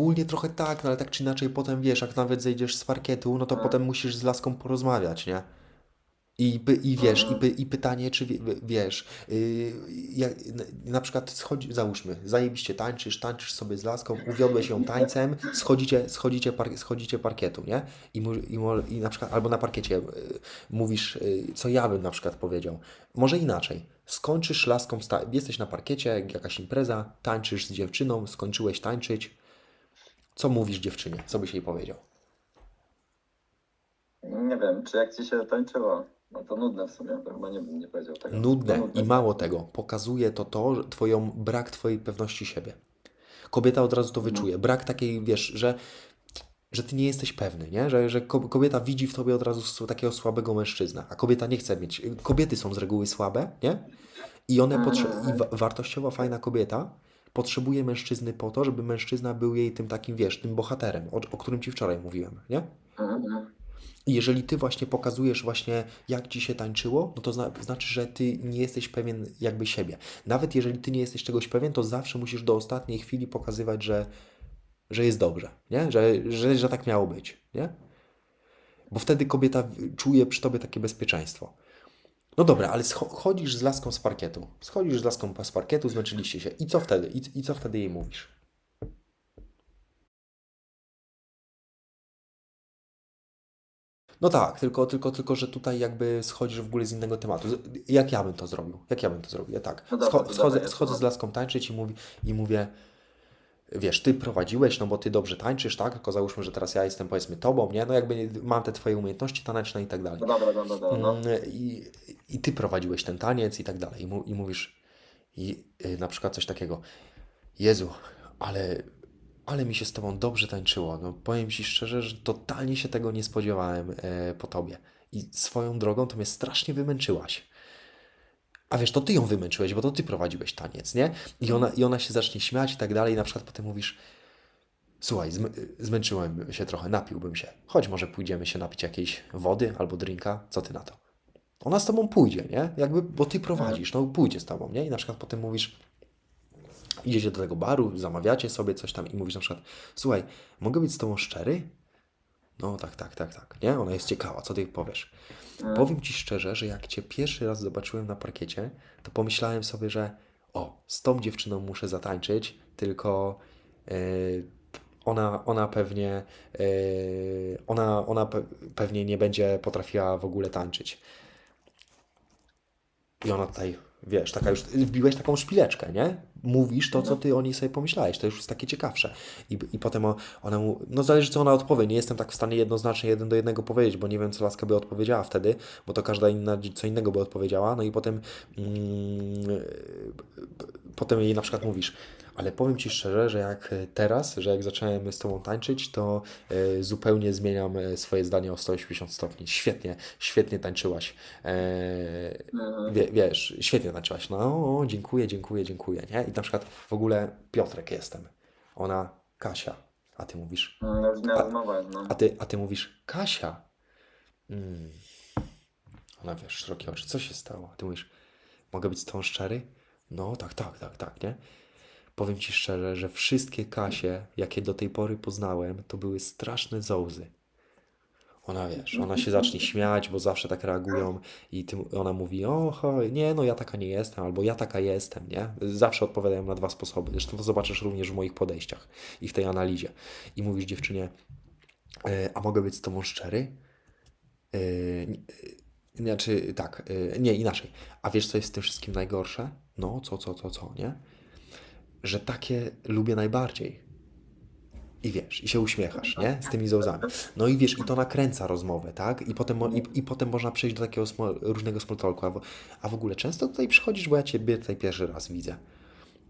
ogólnie trochę tak, no ale tak czy inaczej potem wiesz, jak nawet zejdziesz z parkietu, no to No. potem musisz z laską porozmawiać, nie? I, i wiesz, i, py, i pytanie, czy wie, wiesz, yy, jak, na, przykład schodzi, załóżmy, zajebiście tańczysz, tańczysz sobie z laską, uwiodłeś ją tańcem, schodzicie, schodzicie, par, schodzicie parkietu, nie? I, i, I na przykład, albo na parkiecie yy, mówisz, yy, co ja bym na przykład powiedział. Może inaczej, skończysz laską, jesteś na parkiecie, jakaś impreza, tańczysz z dziewczyną, skończyłeś tańczyć, co mówisz dziewczynie? Co byś jej powiedział? Nie wiem, czy jak ci się tańczyło? No to nudne w sumie, to chyba nie bym nie powiedział tego. Nudne To i mało tego, pokazuje to to, że twoją brak twojej pewności siebie. Kobieta od razu to wyczuje. Brak takiej, wiesz, że, że ty nie jesteś pewny, nie? Że, że ko- kobieta widzi w tobie od razu s- takiego słabego mężczyzna, a kobieta nie chce mieć. Kobiety są z reguły słabe, nie? I one potrze- i wa- wartościowa, fajna kobieta potrzebuje mężczyzny po to, żeby mężczyzna był jej tym takim, wiesz, tym bohaterem, o, o którym ci wczoraj mówiłem, nie? I jeżeli ty właśnie pokazujesz właśnie, jak ci się tańczyło, no to zna, znaczy, że ty nie jesteś pewien jakby siebie. Nawet jeżeli ty nie jesteś czegoś pewien, to zawsze musisz do ostatniej chwili pokazywać, że, że jest dobrze, nie? Że, że, że tak miało być, nie? Bo wtedy kobieta czuje przy tobie takie bezpieczeństwo. No dobra, ale scho- chodzisz z laską z parkietu. Schodzisz z laską z parkietu, zmęczyliście się. I co wtedy? I, i co wtedy jej mówisz? No tak, tylko, tylko, tylko, że tutaj jakby schodzisz w ogóle z innego tematu. Jak ja bym to zrobił? Jak ja bym to zrobił? Ja tak. No schodzę, schodzę z laską tańczyć i, mówi, i mówię, wiesz, ty prowadziłeś, no bo ty dobrze tańczysz, tak? Tylko załóżmy, że teraz ja jestem powiedzmy tobą, nie? No jakby mam te twoje umiejętności taneczne i tak dalej. No dobra, dobra, dobra, no. Mm, I, I ty prowadziłeś ten taniec i tak dalej. I, mu, i mówisz i, y, na przykład coś takiego. Jezu, ale, ale mi się z tobą dobrze tańczyło. No powiem ci szczerze, że totalnie się tego nie spodziewałem e, po tobie. I swoją drogą to mnie strasznie wymęczyłaś. A wiesz, to ty ją wymęczyłeś, bo to ty prowadziłeś taniec, nie? I ona, i ona się zacznie śmiać i tak dalej. I na przykład potem mówisz, słuchaj, zm zmęczyłem się trochę, napiłbym się. Chodź, może pójdziemy się napić jakiejś wody albo drinka. Co ty na to? Ona z tobą pójdzie, nie? Jakby, bo ty prowadzisz, no pójdzie z tobą, nie? I na przykład potem mówisz, idziecie do tego baru, zamawiacie sobie coś tam i mówisz na przykład, słuchaj, mogę być z tobą szczery? No tak, tak, tak, tak, nie? Ona jest ciekawa, co ty powiesz? Powiem ci szczerze, że jak cię pierwszy raz zobaczyłem na parkiecie, to pomyślałem sobie, że o, z tą dziewczyną muszę zatańczyć, tylko yy, ona, ona pewnie, yy, ona, ona pe pewnie nie będzie potrafiła w ogóle tańczyć. I ona tutaj, wiesz, taka już, wbiłeś taką szpileczkę, nie? Mówisz to, co ty o niej sobie pomyślałeś, to już jest takie ciekawsze. I, i potem ona mu, no zależy co ona odpowie, nie jestem tak w stanie jednoznacznie jeden do jednego powiedzieć, bo nie wiem, co Laska by odpowiedziała wtedy, bo to każda inna co innego by odpowiedziała, no i potem mm, potem jej na przykład mówisz, ale powiem Ci szczerze, że jak teraz, że jak zacząłem z Tobą tańczyć, to e, zupełnie zmieniam e, swoje zdanie o 180 stopni. Świetnie, świetnie tańczyłaś. E, wie, wiesz, świetnie tańczyłaś. No, dziękuję, dziękuję, dziękuję, nie? I na przykład w ogóle Piotrek jestem. Ona Kasia. A Ty mówisz, Mm, miała A- rozmowę, no. a Ty, a ty mówisz Kasia. Mm. Ona wiesz, szerokie oczy. Co się stało? A Ty mówisz, mogę być z tą szczery? No, tak, tak, tak, tak, nie? Powiem Ci szczerze, że wszystkie Kasie, jakie do tej pory poznałem, to były straszne zołzy. Ona, wiesz, ona się zacznie śmiać, bo zawsze tak reagują i ty, ona mówi, o, hoj, nie, no ja taka nie jestem, albo ja taka jestem, nie? Zawsze odpowiadają na dwa sposoby. Zresztą to zobaczysz również w moich podejściach i w tej analizie. I mówisz dziewczynie, e, a mogę być z tobą szczery? E, e, Znaczy, tak, nie, inaczej. A wiesz, co jest w tym wszystkim najgorsze? No, co, co, co, co, nie? Że takie lubię najbardziej. I wiesz, i się uśmiechasz, nie? Z tymi zołzami. No i wiesz, i to nakręca rozmowę, tak? I potem, i, i potem można przejść do takiego small, różnego small talku. A w, a w ogóle często tutaj przychodzisz, bo ja Ciebie tutaj pierwszy raz widzę.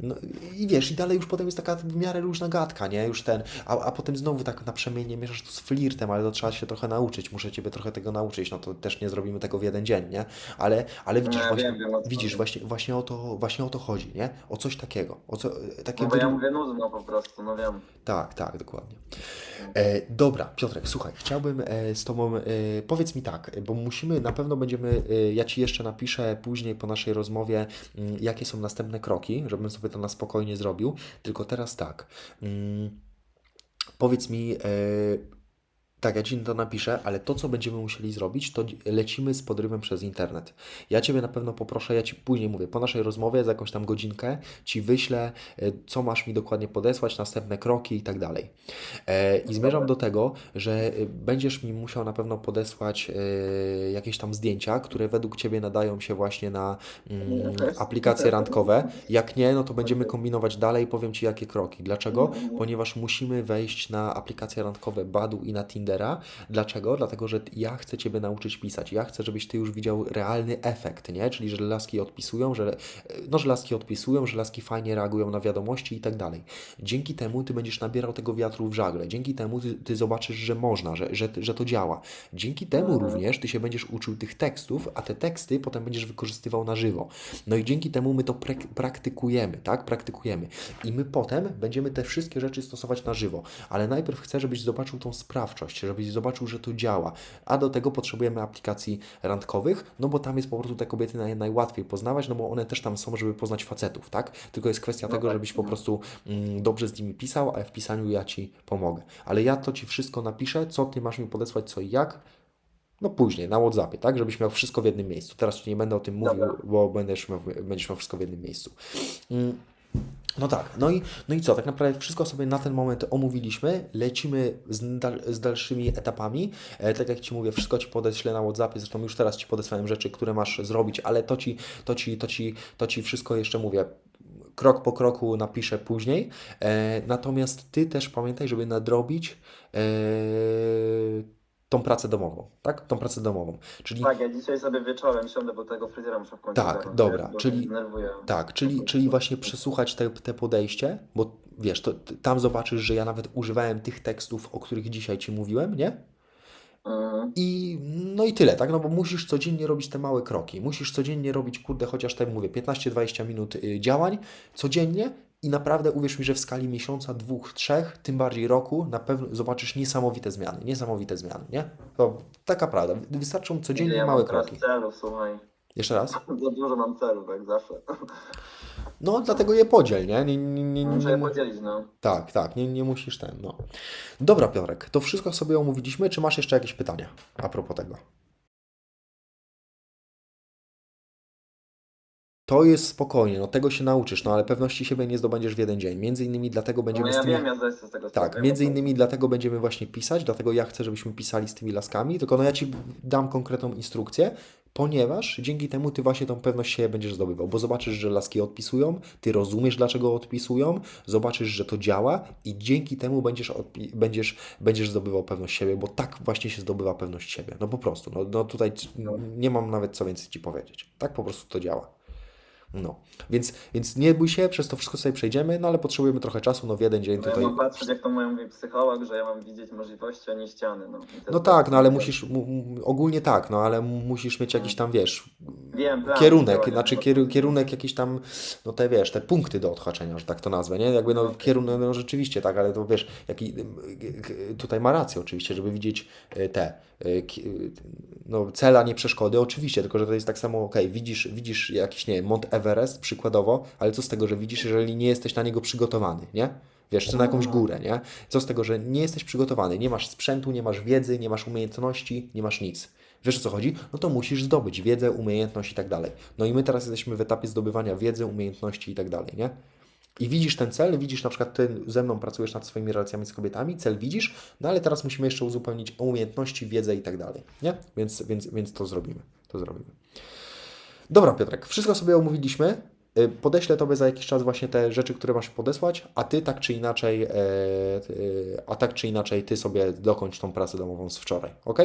No i wiesz, i dalej już potem jest taka w miarę luźna gadka, nie? Już ten, a, a potem znowu tak naprzemiennie mieszasz to z flirtem, ale to trzeba się trochę nauczyć, muszę Ciebie trochę tego nauczyć, no to też nie zrobimy tego w jeden dzień, nie? Ale, ale widzisz, No, ja właśnie, wiem, wiem, widzisz właśnie, właśnie, o to, właśnie o to chodzi, nie? O coś takiego, o co, takie No bo ja mówię nudno po prostu, no wiem. tak, tak, dokładnie. E, dobra, Piotrek, słuchaj, chciałbym e, z Tobą, e, powiedz mi tak, bo musimy, na pewno będziemy, e, ja Ci jeszcze napiszę później po naszej rozmowie, mm, jakie są następne kroki, żebym sobie to na spokojnie zrobił, tylko teraz tak. Mm, powiedz mi, e, tak, ja Ci to napiszę, ale to, co będziemy musieli zrobić, to lecimy z podrywem przez internet. Ja Ciebie na pewno poproszę, ja Ci później mówię, po naszej rozmowie za jakąś tam godzinkę Ci wyślę, e, co masz mi dokładnie podesłać, następne kroki i tak dalej. E, I zmierzam do tego, że e, będziesz mi musiał na pewno podesłać jakieś tam zdjęcia, które według Ciebie nadają się właśnie na mm, aplikacje randkowe. Jak nie, no to będziemy kombinować dalej, powiem Ci jakie kroki. Dlaczego? Ponieważ musimy wejść na aplikacje randkowe Badu i na Tindera. Dlaczego? Dlatego, że ja chcę Ciebie nauczyć pisać. Ja chcę, żebyś Ty już widział realny efekt, nie? Czyli, że laski odpisują, że, no, że laski odpisują, że laski fajnie reagują na wiadomości i tak dalej. Dzięki temu Ty będziesz nabierał tego wiatru w żagle. Dzięki temu Ty, ty zobaczysz, że można, że, że, że to działa. Dzięki temu również Ty się będziesz uczył tych tekstów, a te teksty potem będziesz wykorzystywał na żywo. No i dzięki temu my to praktykujemy, tak? Praktykujemy. I my potem będziemy te wszystkie rzeczy stosować na żywo. Ale najpierw chcę, żebyś zobaczył tą sprawczość, żebyś zobaczył, że to działa. A do tego potrzebujemy aplikacji randkowych, no bo tam jest po prostu te kobiety naj, najłatwiej poznawać, no bo one też tam są, żeby poznać facetów, tak? Tylko jest kwestia No tego, tak, żebyś po no. prostu mm, dobrze z nimi pisał, a w pisaniu ja Ci pomogę. Ale ja to Ci wszystko napiszę, co Ty masz mi podesłać, co i jak, no później, na WhatsAppie, tak? Żebyś miał wszystko w jednym miejscu. Teraz Ci nie będę o tym mówił, Dobra. bo będziesz miał, będziesz miał wszystko w jednym miejscu. Mm, No tak, no i, no i co? Tak naprawdę wszystko sobie na ten moment omówiliśmy. Lecimy z, dal, z dalszymi etapami. E, tak jak Ci mówię, wszystko Ci podeślę na WhatsAppie. Zresztą już teraz Ci podesłałem rzeczy, które masz zrobić, ale to Ci, to ci, to ci, to ci wszystko jeszcze mówię. Krok po kroku napiszę później. E, natomiast Ty też pamiętaj, żeby nadrobić e, tą pracę domową, tak? Tą pracę domową. Czyli Tak, ja dzisiaj sobie wieczorem siądę, bo tego fryzjera muszę w końcu Tak, dobra, czyli-. Tak, czyli, czyli właśnie przesłuchać te, te podejście, bo wiesz, to, tam zobaczysz, że ja nawet używałem tych tekstów, o których dzisiaj Ci mówiłem, nie? Mhm. I no i tyle, tak? No bo musisz codziennie robić te małe kroki. Musisz codziennie robić, kurde, chociaż tak mówię, 15-20 minut y, działań codziennie i naprawdę uwierz mi, że w skali miesiąca, dwóch, trzech, tym bardziej roku, na pewno zobaczysz niesamowite zmiany. Niesamowite zmiany, nie? To taka prawda. Wystarczą codziennie ja małe kroki. celów, słuchaj. Jeszcze raz? Za dużo mam celów, jak zawsze. No, dlatego je podziel, nie? Nie, nie, nie, nie, Muszę je podzielić, no. Tak, tak, nie, nie musisz ten, no. Dobra, Piotrek, to wszystko sobie omówiliśmy. Czy masz jeszcze jakieś pytania a propos tego? To jest spokojnie, no tego się nauczysz, no ale pewności siebie nie zdobędziesz w jeden dzień. Między innymi dlatego No będziemy ja z tymi... wiem, ja zdaję z tego Tak, między innymi dlatego będziemy właśnie pisać, dlatego ja chcę, żebyśmy pisali z tymi laskami, tylko no ja Ci dam konkretną instrukcję, ponieważ dzięki temu Ty właśnie tą pewność siebie będziesz zdobywał, bo zobaczysz, że laski odpisują, Ty rozumiesz, dlaczego odpisują, zobaczysz, że to działa i dzięki temu będziesz, odpi- będziesz, będziesz zdobywał pewność siebie, bo tak właśnie się zdobywa pewność siebie, no po prostu, no, no tutaj c- nie mam nawet co więcej Ci powiedzieć, tak po prostu to działa. No, więc, więc nie bój się, przez to wszystko sobie przejdziemy, no ale potrzebujemy trochę czasu, no w jeden dzień No ja tutaj... mam patrzeć, jak to mają mówi psycholog, że ja mam widzieć możliwości, a nie ściany. No, No tak, no ale musisz, mu- mu- ogólnie tak, no ale musisz mieć jakiś tam, wiesz, Wiem, plan kierunek, znaczy kieru, kierunek jakiś tam, no te wiesz, te punkty do odhaczenia, że tak to nazwę, nie? Jakby no kierunek, no rzeczywiście tak, ale to wiesz, jaki, tutaj ma rację oczywiście, żeby widzieć te, no cela, nie przeszkody, oczywiście, tylko że to jest tak samo, okej, widzisz, widzisz jakiś, nie wiem, Mont Everest przykładowo, ale co z tego, że widzisz, jeżeli nie jesteś na niego przygotowany, nie? Wiesz, czy na jakąś górę, nie? Co z tego, że nie jesteś przygotowany, nie masz sprzętu, nie masz wiedzy, nie masz umiejętności, nie masz nic. Wiesz o co chodzi? No to musisz zdobyć wiedzę, umiejętność i tak dalej. No i my teraz jesteśmy w etapie zdobywania wiedzy, umiejętności i tak dalej, nie? I widzisz ten cel, widzisz na przykład ty ze mną pracujesz nad swoimi relacjami z kobietami, cel widzisz, no ale teraz musimy jeszcze uzupełnić o umiejętności, wiedzę i tak dalej, nie? Więc, więc, więc to zrobimy, to zrobimy. Dobra, Piotrek, wszystko sobie omówiliśmy. Y, Podeślę Tobie za jakiś czas właśnie te rzeczy, które masz podesłać, a Ty tak czy inaczej, e, a tak czy inaczej Ty sobie dokończ tą pracę domową z wczoraj, ok?